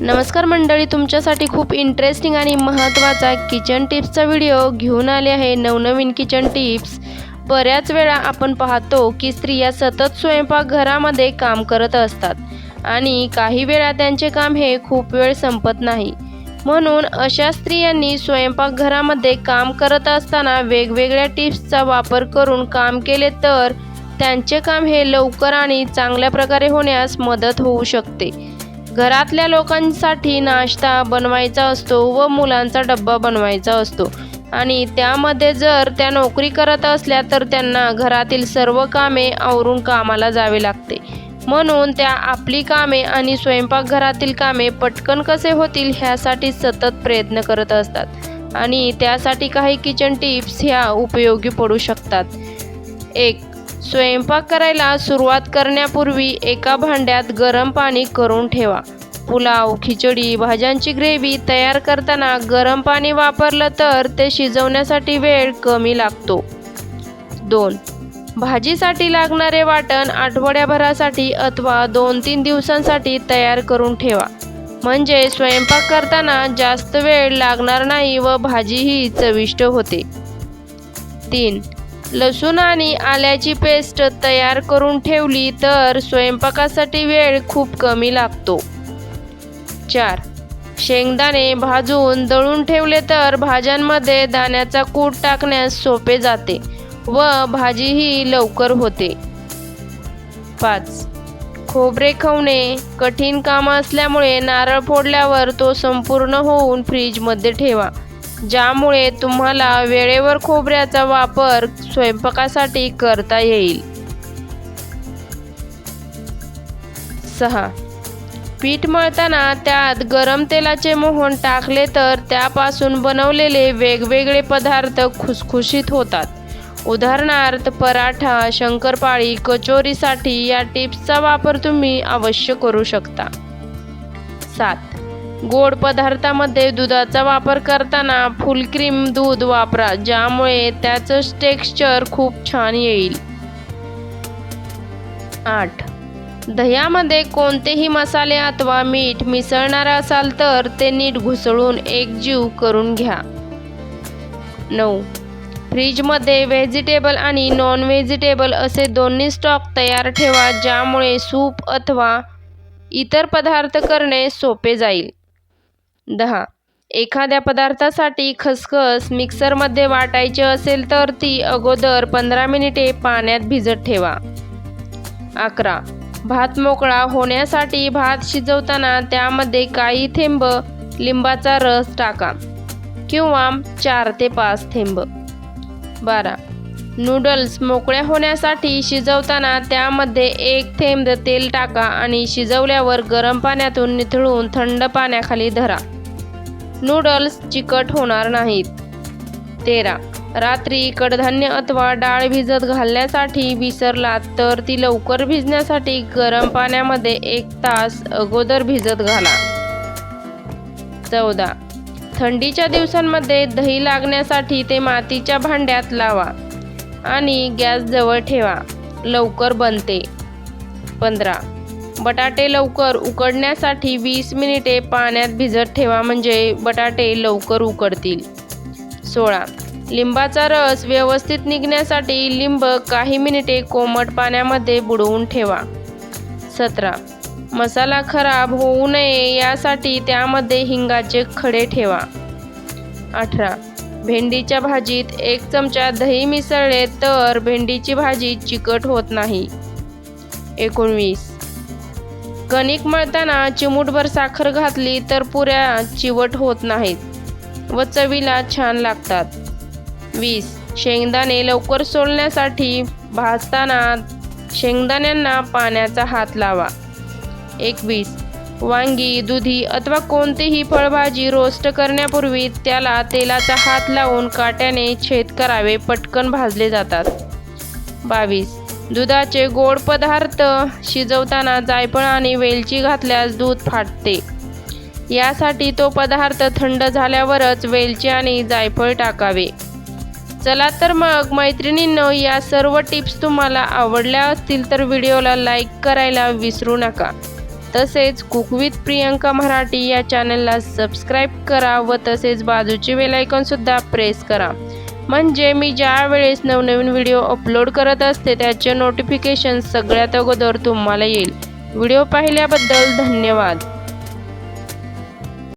नमस्कार मंडळी तुमच्यासाठी खूप इंटरेस्टिंग आणि महत्त्वाचा किचन टिप्सचा व्हिडिओ घेऊन आले आहे नवनवीन किचन टिप्स बऱ्याच वेळा आपण पाहतो की स्त्रिया सतत स्वयंपाकघरामध्ये काम करत असतात आणि काही वेळा त्यांचे काम हे खूप वेळ संपत नाही. म्हणून अशा स्त्रियांनी स्वयंपाकघरामध्ये काम करत असताना वेगवेगळ्या टिप्सचा वापर करून काम केले तर त्यांचे काम हे लवकर आणि चांगल्या प्रकारे होण्यास मदत होऊ शकते. घरातल्या लोकांसाठी नाश्ता बनवायचा असतो व मुलांचा डब्बा बनवायचा असतो. आणि त्यामध्ये जर त्या नोकरी करत असल्या तर त्यांना घरातील सर्व कामे आवरून कामाला जावे लागते. म्हणून त्या आपली कामे आणि स्वयंपाकघरातील कामे पटकन कसे होतील ह्यासाठी सतत प्रयत्न करत असतात. आणि त्यासाठी काही किचन टिप्स ह्या उपयोगी पडू शकतात. एक स्वयंपाक करायला सुरुवात करण्यापूर्वी एका भांड्यात गरम पाणी करून ठेवा. पुलाव खिचडी भाज्यांची ग्रेव्ही तयार करताना गरम पाणी वापरलं तर ते शिजवण्यासाठी वेळ कमी लागतो. दोन भाजीसाठी लागणारे वाटण आठवड्याभरासाठी अथवा दोन तीन दिवसांसाठी तयार करून ठेवा. म्हणजे स्वयंपाक करताना जास्त वेळ लागणार नाही व भाजीही चविष्ट होते. तीन लसूण आणि आल्याची पेस्ट तयार करून ठेवली तर स्वयंपाकासाठी वेळ खूप कमी लागतो. चार. शेंगदाणे भाजून दळून ठेवले तर भाज्यांमध्ये दाण्याचा कूट टाकण्यास सोपे जाते व भाजीही लवकर होते. पाच. खोबरे खवणे कठीण काम असल्यामुळे नारळ फोडल्यावर तो संपूर्ण होऊन फ्रीजमध्ये ठेवा. ज्यामुळे तुम्हाला वेळेवर खोबऱ्याचा वापर स्वयंपाकासाठी करता येईल. सहा. पीठ मळताना त्यात गरम तेलाचे मोहन टाकले तर त्यापासून बनवलेले वेगवेगळे पदार्थ खुसखुशीत होतात. उदाहरणार्थ पराठा शंकरपाळी कचोरीसाठी या टिप्सचा वापर तुम्ही अवश्य करू शकता. सात. गोड पदार्थामध्ये दुधाचा वापर करताना फुल क्रीम दूध वापरा ज्यामुळे त्याचं टेक्स्चर खूप छान येईल. आठ. दह्यामध्ये कोणतेही मसाले अथवा मीठ मिसळणार असाल तर ते नीट घुसळून एकजीव करून घ्या. नऊ. फ्रीजमध्ये व्हेजिटेबल आणि नॉन व्हेजिटेबल असे दोन्ही स्टॉक तयार ठेवा ज्यामुळे सूप अथवा इतर पदार्थ करणे सोपे जाईल. दहा. एखाद्या पदार्थासाठी खसखस मिक्सरमध्ये वाटायची असेल तर ती अगोदर पंधरा मिनिटे पाण्यात भिजत ठेवा. अकरा. भात मोकळा होण्यासाठी भात शिजवताना त्यामध्ये काही थेंब लिंबाचा रस टाका किंवा चार ते पाच थेंब. बारा. नूडल्स मोकळ्या होण्यासाठी शिजवताना त्यामध्ये एक थेंब तेल टाका आणि शिजवल्यावर गरम पाण्यातून निथळून थंड पाण्याखाली धरा. नूडल्स चिकट होणार नाहीत. तेरा. रात्री कडधान्य अथवा डाळ भिजत घालण्यासाठी विसरलात तर ती लवकर भिजण्यासाठी गरम पाण्यामध्ये एक तास अगोदर भिजत घाला. चौदा. थंडीच्या दिवसांमध्ये दही लागण्यासाठी ते मातीच्या भांड्यात लावा आणि गॅस जवळ ठेवा. लवकर बनते. पंधरा. बटाटे लवकर उकडण्यासाठी वीस मिनिटे पाण्यात भिजत ठेवा म्हणजे बटाटे लवकर उकडतील. सोळा. लिंबाचा रस व्यवस्थित निघण्यासाठी लिंब काही मिनिटे कोमट पाण्यामध्ये बुडवून ठेवा. सतरा. मसाला खराब होऊ नये यासाठी त्यामध्ये हिंगाचे खडे ठेवा. अठरा. भेंडीच्या भाजीत एक चमचा दही मिसळले तर भेंडीची भाजी चिकट होत नाही. एकोणवीस. कणिक मळताना चिमूटभर साखर घातली तर पुऱ्या चिवट होत नाहीत व चवीला छान लागतात. वीस. शेंगदाणे लवकर सोलण्यासाठी भाजताना शेंगदाण्यांना पाण्याचा हात लावा. एकवीस. वांगी दुधी अथवा कोणतीही फळभाजी रोस्ट करण्यापूर्वी त्याला तेलाचा हात लावून काट्याने छेद करावे पटकन भाजले जातात. बावीस. दुधाचे गोड पदार्थ शिजवताना जायफळ आणि वेलची घातल्यास दूध फाटते. यासाठी तो पदार्थ थंड झाल्यावरच वेलची आणि जायफळ टाकावे. चला तर मग मैत्रिणींनो या सर्व टिप्स तुम्हाला आवडल्या असतील तर व्हिडिओला लाईक करायला विसरू नका. तसेच कुक विथ प्रियंका मराठी या चॅनलला सबस्क्राईब करा व तसेच बाजूची बेलायकॉनसुद्धा प्रेस करा. म्हणजे मी ज्या वेळेस नवनवीन व्हिडिओ अपलोड करत असते त्याचे नोटिफिकेशन सगळ्यात अगोदर तुम्हाला येईल. व्हिडिओ पाहिल्याबद्दल धन्यवाद.